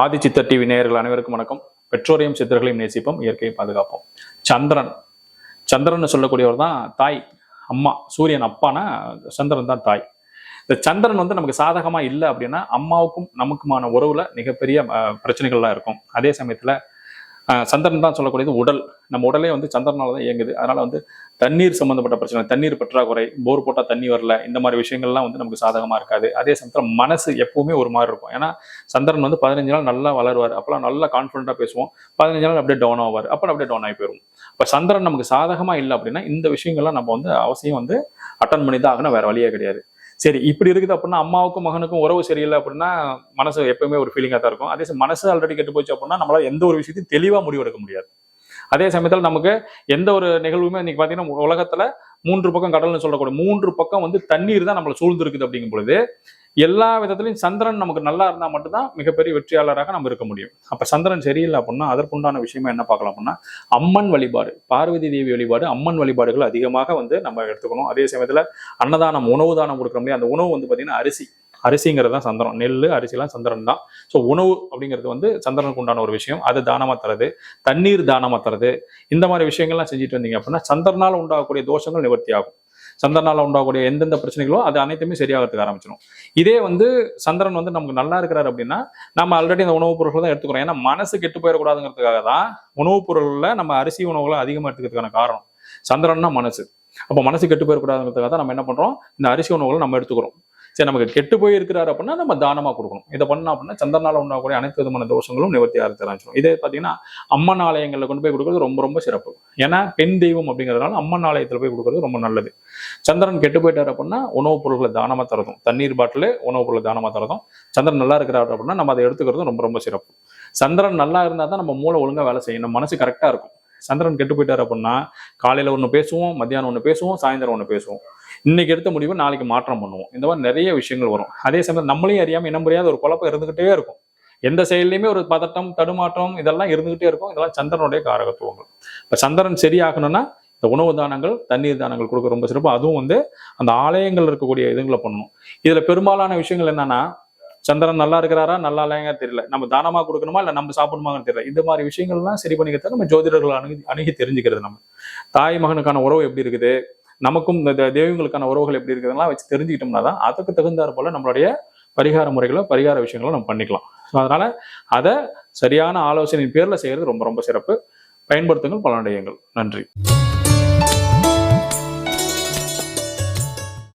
ஆதி சித்தர் டிவி நேயர்கள் அனைவருக்கும் வணக்கம். பெற்றோரையும் சித்தர்களையும் நேசிப்போம் இயற்கையை பாதுகாப்போம். சந்திரன். சந்திரன் சொல்லக்கூடியவர் தான் தாய் அம்மா. சூரியன் அப்பானா சந்திரன் தான் தாய். இந்த சந்திரன் வந்து நமக்கு சாதகமா இல்லை அப்படின்னா அம்மாவுக்கும் நமக்குமான உறவுல மிகப்பெரிய பிரச்சனைகள்லாம் இருக்கும். அதே சமயத்துல சந்திரன் தான் சொல்லக்கூடியது உடல். நம்ம உடலே வந்து சந்திரனால தான் இயங்குது. அதனால வந்து தண்ணீர் சம்பந்தப்பட்ட பிரச்சனை தண்ணீர் பற்றாக்குறை போர் போட்டால் தண்ணி வரல இந்த மாதிரி விஷயங்கள்லாம் வந்து நமக்கு சாதகமாக இருக்காது. அதே சமயத்தில் மனசு எப்பவுமே ஒரு மாதிரி இருக்கும். ஏன்னா சந்திரன் வந்து பதினஞ்சு நாள் நல்லா வளருவார். அப்போலாம் நல்லா கான்ஃபிடண்டா பேசுவோம். பதினஞ்சு நாள் அப்படியே டவுன் ஆவார். அப்புறம் அப்படியே டவுன் ஆகி போயிடும் இப்போ சந்திரன் நமக்கு சாதகமாக இல்லை அப்படின்னா இந்த விஷயங்கள்லாம் நம்ம வந்து அவசியம் வந்து அட்டன் பண்ணி தான் ஆகணும். வேற வழியே கிடையாது. சரி இப்படி இருக்குது அப்படின்னா அம்மாவுக்கும் மகனுக்கும் உறவு சரியில்லை அப்படின்னா மனசு எப்பவுமே ஒரு ஃபீலிங்காக தான் இருக்கும். அதே சமயம் மனசு ஆல்ரெடி கெட்டு போச்சு அப்படின்னா நம்மளால் எந்த ஒரு விஷயத்தையும் தெளிவாக முடிவெடுக்க முடியாது. அதே சமயத்தில் நமக்கு எந்த ஒரு நிகழ்வுமே இன்னைக்கு பார்த்தீங்கன்னா உலகத்துல மூன்று பக்கம் கடல்னு சொல்லக்கூடிய மூன்று பக்கம் வந்து தண்ணீர் தான் நம்மளை சூழ்ந்திருக்குது அப்படிங்கும் பொழுது எல்லா விதத்திலையும் சந்திரன் நமக்கு நல்லா இருந்தால் மட்டும்தான் மிகப்பெரிய வெற்றியாளராக நம்ம இருக்க முடியும். அப்போ சந்திரன் சரியில்லை அப்படின்னா அதற்குண்டான விஷயமா என்ன பார்க்கலாம் அப்படின்னா அம்மன் வழிபாடு பார்வதி தேவி வழிபாடு அம்மன் வழிபாடுகள் அதிகமாக வந்து நம்ம எடுத்துக்கணும். அதே சமயத்தில் அன்னதானம் உணவு தானம் கொடுக்குற முடியும் அந்த உணவு வந்து பார்த்தீங்கன்னா அரிசி அரிசிங்கிறது தான் சந்திரன் நெல் அரிசிலாம் சந்திரன் தான். ஸோ உணவு அப்படிங்கிறது வந்து சந்திரனுக்கு உண்டான ஒரு விஷயம். அது தானமாக தரது? தண்ணீர் தானமாக தரது? இந்த மாதிரி விஷயங்கள்லாம் செஞ்சுட்டு வந்தீங்க அப்படின்னா சந்திரனால் உண்டாகக்கூடிய தோஷங்கள் நிவர்த்தி ஆகும். சந்திரனால் உண்டாகக்கூடிய எந்தெந்த பிரச்சனைகளோ அது அனைத்துமே சரியாகிறதுக்கு ஆரம்பிச்சிடும் இதே வந்து சந்திரன் வந்து நமக்கு நல்லா இருக்கிறாரு அப்படின்னா நம்ம ஆல்ரெடி அந்த உணவுப் பொருட்கள் தான் எடுத்துக்கிறோம். ஏன்னா மனசு கெட்டு போயிடக்கூடாதுங்கிறதுக்காக தான் உணவுப் பொருள்ல நம்ம அரிசி உணவுகளை அதிகமாக எடுத்துக்கிறதுக்கான காரணம். சந்திரன்னா மனசு. அப்போ மனசு கெட்டு போயிடக்கூடாதுங்கிறதுக்காக தான் நம்ம என்ன பண்றோம்? இந்த அரிசி உணவுகளை நம்ம எடுத்துக்கிறோம். சரி நமக்கு கெட்டு போய் இருக்கிறாரு அப்படின்னா நம்ம தானமா கொடுக்கணும். இதை பண்ணோம் அப்படின்னா சந்திரனால உண்டாகக்கூடிய அனைத்து விதமான தோஷங்களும் நிவர்த்தி ஆரம்பிச்சிடும் இதே பார்த்தீங்கன்னா அம்மன் ஆலயங்களில் கொண்டு போய் கொடுக்கறது ரொம்ப ரொம்ப சிறப்பு. ஏன்னா பெண் தெய்வம் அப்படிங்கிறதுனால அம்மன் ஆலயத்தில் போய் கொடுக்கறது ரொம்ப நல்லது. சந்திரன் கெட்டு போயிட்டாரு அப்படின்னா உணவுப் பொருட்களை தானமா தரதும். தண்ணீர் பாட்டில் உணவுப் பொருளை தானமா தரதும். சந்திரன் நல்லா இருக்கிறாரு அப்படின்னா நம்ம அதை எடுத்துக்கிறதும் ரொம்ப ரொம்ப சிறப்பு. சந்திரன் நல்லா இருந்தால் தான் நம்ம மூளை ஒழுங்கா வேலை செய்யும். நம்ம மனசு கரெக்டா இருக்கும். சந்திரன் கெட்டு போயிட்டாரு அப்படின்னா காலையில ஒன்று பேசுவோம் மத்தியானம் ஒன்று பேசுவோம் சாயந்தரம் ஒன்று பேசுவோம். இன்னைக்கு எடுத்த முடிவு நாளைக்கு மாற்றம் பண்ணுவோம். இந்த மாதிரி நிறைய விஷயங்கள் வரும். அதே சமயம் நம்மளையும் அறியாம என்ன முடியாத ஒரு குழப்பம் இருந்துகிட்டே இருக்கும். எந்த செயல்லையுமே ஒரு பதட்டம் தடுமாற்றம் இதெல்லாம் இருந்துகிட்டே இருக்கும். இதெல்லாம் சந்திரனுடைய காரகத்துவங்கள். இப்ப சந்திரன் சரியாகணும்னா இந்த உணவு தானங்கள் தண்ணீர் தானங்கள் கொடுக்க ரொம்ப சிறப்பு. அதுவும் வந்து அந்த ஆலயங்கள் இருக்கக்கூடிய இதுங்களை பண்ணணும். இதுல பெரும்பாலான விஷயங்கள் என்னன்னா சந்திரன் நல்லா இருக்கிறாரா நல்லா இல்லைங்க தெரியல. நம்ம தானமா கொடுக்கணுமா இல்ல நம்ம சாப்பிடணுமான்னு தெரியல. இந்த மாதிரி விஷயங்கள்லாம் சரி பண்ணிக்கிறத நம்ம ஜோதிடர்கள் அணுகி அணுகி தெரிஞ்சுக்கிறது நம்ம. தாய் மகனுக்கான உறவு எப்படி இருக்குது? நமக்கும் இந்த தெய்வங்களுக்கான உறவுகள் எப்படி இருக்குதுலாம் வச்சு தெரிஞ்சுக்கிட்டோம்னா தான் அதுக்கு தகுந்தாற் போல நம்மளுடைய பரிகார முறைகளோ பரிகார விஷயங்களோ நம்ம பண்ணிக்கலாம். ஸோ அதனால அதை சரியான ஆலோசனையின் பேர்ல செய்யறது ரொம்ப ரொம்ப சிறப்பு. பயன்படுத்துங்கள் பலனடையுங்கள். நன்றி.